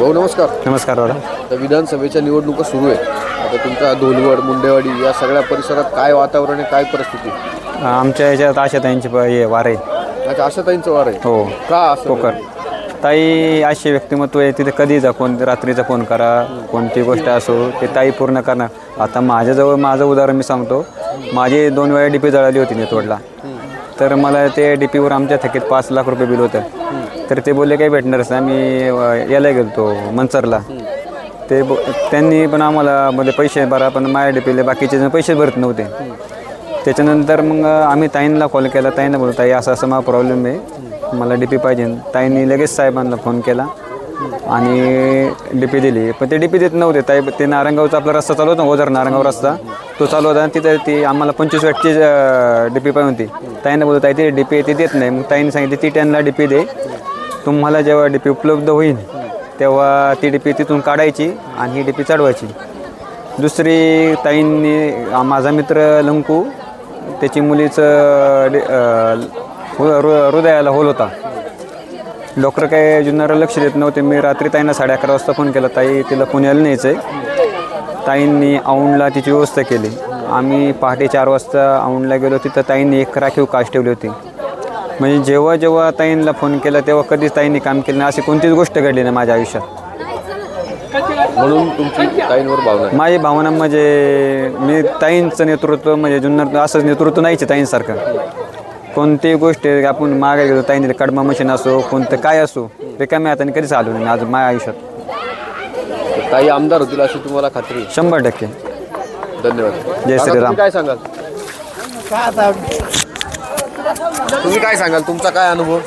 भाऊ नमस्कार. नमस्कार दादा. आता विधानसभेच्या निवडणुका सुरू आहे आता तुमच्या धोलवड मुंडेवाडी या सगळ्या परिसरात काय वातावरण आहे काय परिस्थिती आमच्या ह्याच्यात आशाताईंची प- हे वार आहे. अच्छा आशाताईंचं वार आहे. हो. का असं? पोकर ताई अशी व्यक्तिमत्व आहे तिथे कधी जा फोन रात्रीचा फोन करा कोणती गोष्ट असो ते ताई पूर्ण करणार. आता माझ्याजवळ माझं उदाहरण मी सांगतो. माझी दोन वेळा डी पी जळाली होती नेतवडला. तर मला ते डी पीवर आमच्या थकीत पाच लाख रुपये बिल होतं. तर ते बोलले काही भेटणारच नाही आम्ही यायला याला गेलो मनसरला. ते ब त्यांनी पण आम्हाला म्हणजे पैसे भरा पण माझ्या डी पीले बाकीचे जण पैसे भरत नव्हते. त्याच्यानंतर मग आम्ही ताईंना कॉल केला. ताईंना बोलतो ताई असं असं मला प्रॉब्लेम आहे. मला डी पी पाहिजे. ताईंनी लगेच साहेबांना फोन केला. आणि डी पी दिली. पण ते डी पी देत नव्हते. ताई ते नारंगावचा आपला रस्ता चालू होता ओझर नारंगाव रस्ता. तो चालू होता आणि तिथे ती आम्हाला पंचवीस वॅटची डी पी पाहिजे होती. ताईंना बोलतो ताई ती डी पी ती देत नाही. मग ताईने सांगितली ती टॅनला डी पी दे. तुम्हाला जेव्हा डी पी उपलब्ध होईल तेव्हा ती डी पी तिथून काढायची आणि ही डी पी चढवायची. दुसरी ताईंनी माझा मित्र लंकू त्याची मुलीचं डे- हृ- हृदयाला होल होता. डॉक्टर काय जुन्नरला लक्ष देत नव्हते. मी रात्री ताईंना साडे अकरा वाजता फोन केला. ताई तिला पुण्याला न्यायचं आहे ताईंनी औंडला तिची व्यवस्था केली. आम्ही पहाटे चार वाजता औंडला गेलो. तिथं ताईंनी एक राखीव काच ठेवली होती. म्हणजे जेव्हा जेव्हा ताईंना फोन केला तेव्हा कधीच ताईंनी काम केलं नाही. अशी कोणतीच गोष्ट घडली नाही माझ्या आयुष्यात. म्हणून तुमची ताईंवर भावना आहे. माझी भावना म्हणजे मी ताईंचं नेतृत्व म्हणजे जुन्नर असंच नेतृत्व नाहीच ताईंसारखं. कोणतीही गोष्ट आपण मागे गेलो ताईंनी कडमा मशीन असो कोणतं काय असो रिकाम्या हाताने कधीच आलो नाही. आज माझ्या आयुष्यात. ताई आमदार होतील अशी तुम्हाला खात्री? आहे. शंभर टक्के. धन्यवाद. जय काका, श्रीराम. तुम्ही काय सांगाल? तुम्ही काय सांगाल? तुमचा काय अनुभव?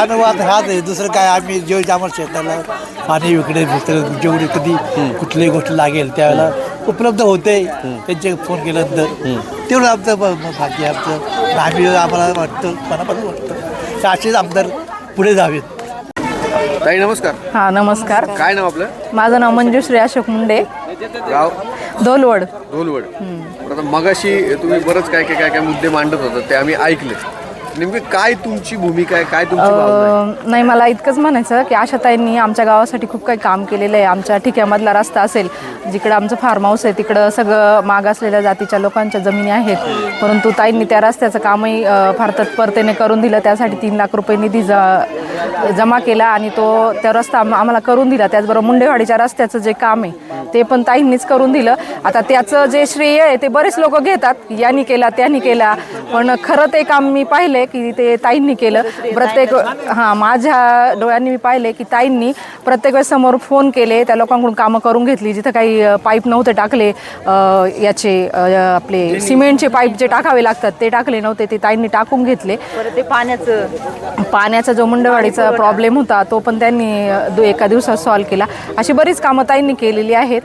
अनुभवात हाच आहे. दुसरं काय आम्ही जेवढे आम्हाला शेताला पाणी विकडे मित्र जेवढी कधी कुठलीही गोष्ट लागेल त्यावेळेला उपलब्ध होते. त्यांचे फोन केल्यानंतर. तेवढं आमचं भाग्य आमचं आम्ही आम्हाला वाटतं मनापासून वाटतं. की असेच आमदार पुढे जावेत. ताई नमस्कार. हा नमस्कार. काय नाव आपलं? माझं नाव मंजुश्री अशोक मुंडे. गाव? दोलवड धोलवड. तर आता मगाशी तुम्ही बरंच काय काय काय काय मुद्दे मांडत होता ते आम्ही ऐकले. नेमकी काय तुमची भूमिका आहे? काय तुमची भावना आहे? अं, नाही मला इतकंच म्हणायचं की आशाताईंनी आमच्या गावासाठी खूप काही काम केलेलं आहे. आमच्या ठिक्यामधला रस्ता असेल जिकडं आमचं फार्म हाऊस आहे तिकडं सगळं मागासलेल्या जातीच्या लोकांच्या जमिनी आहेत. परंतु ताईंनी त्या रस्त्याचं कामही अं, फार तत्परतेने करून दिलं. त्यासाठी तीन लाख रुपये निधी ज जमा केला आणि तो त्या रस्ता आम- आम्हाला करून दिला. त्याचबरोबर मुंडेवाडीच्या रस्त्याचं जे काम आहे ते पण ताईंनीच करून दिलं. आता त्याचं जे श्रेय आहे ते बरेच लोक घेतात. यांनी केला त्यांनी केला. पण खरं ते काम मी पाहिले की ते ताईंनी केलं. प्रत्येक हां माझ्या डोळ्यांनी मी पाहिले की ताईंनी प्रत्येक वेळेस समोर फोन केले त्या लोकांकडून कामं करून घेतली जिथं काही पाईप नव्हते टाकले याचे आपले सिमेंटचे पाईप जे टाकावे लागतात ते टाकले नव्हते ते ताईंनी टाकून घेतले. ते पाण्याचं पाण्याचा जो मुंडवाडीचा प्रॉब्लेम होता तो पण त्यांनी एका दिवसात सॉल्व्ह केला. अशी बरीच कामं ताईंनी केलेली आहेत.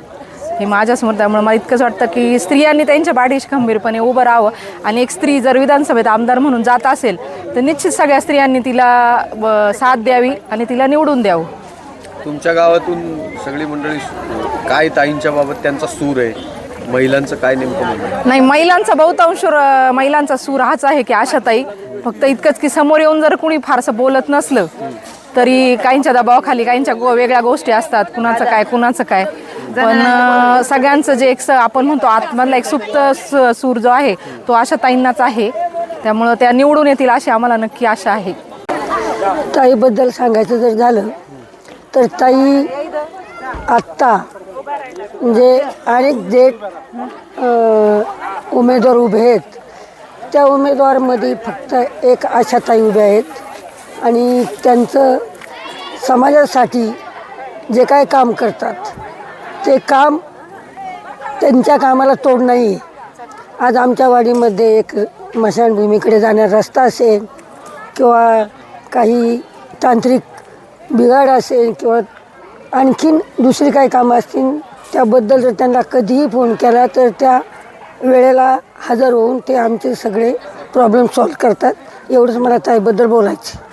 हे माझ्यासमोर त्यामुळे मला इतकंच वाटतं की स्त्रियांनी त्यांच्या पाठीशी खंबीरपणे उभं राहावं. आणि एक स्त्री जर विधानसभेत आमदार म्हणून जात असेल तर निश्चित सगळ्या स्त्रियांनी तिला साथ द्यावी आणि तिला निवडून द्यावं. तुमच्या गावातून सगळी मंडळी काय ताईंच्या बाबत त्यांचा सूर आहे? महिलांचं काय नेमकं? नाही महिलांचा बहुतांश महिलांचा सूर हाच आहे की आशाताई फक्त इतकंच की समोर येऊन जर कुणी फारसं बोलत नसलं तरी काहींच्या दबावाखाली काहींच्या गो वेगळ्या गोष्टी असतात कुणाचं काय कुणाचं काय. पण सगळ्यांचं जे एक स- आपण म्हणतो आतमधला एक सुप्त स- सूर जो आहे तो आशाताईंनाच आहे. त्यामुळं त्या निवडून येतील अशी आम्हाला नक्की आशा आहे. ताईबद्दल सांगायचं जर झालं तर ताई आत्ता म्हणजे अनेक जे उमेदवार उभे आहेत. त्या उमेदवारमध्ये फक्त एक आशा ताई उभ्या आहेत. आणि त्यांचं समाजासाठी जे काय काम करतात ते काम त्यांच्या कामाला तोड नाही. आहे आज आमच्या वाडीमध्ये एक स्मशानभूमीकडे जाणारा रस्ता असेल किंवा काही तांत्रिक बिघाड असेल किंवा आणखीन दुसरी काही कामं असतील त्याबद्दल जर त्यांना कधीही फोन केला तर त्या वेळेला हजर होऊन ते आमचे सगळे प्रॉब्लेम सॉल्व करतात. एवढंच मला त्याबद्दल बोलायचं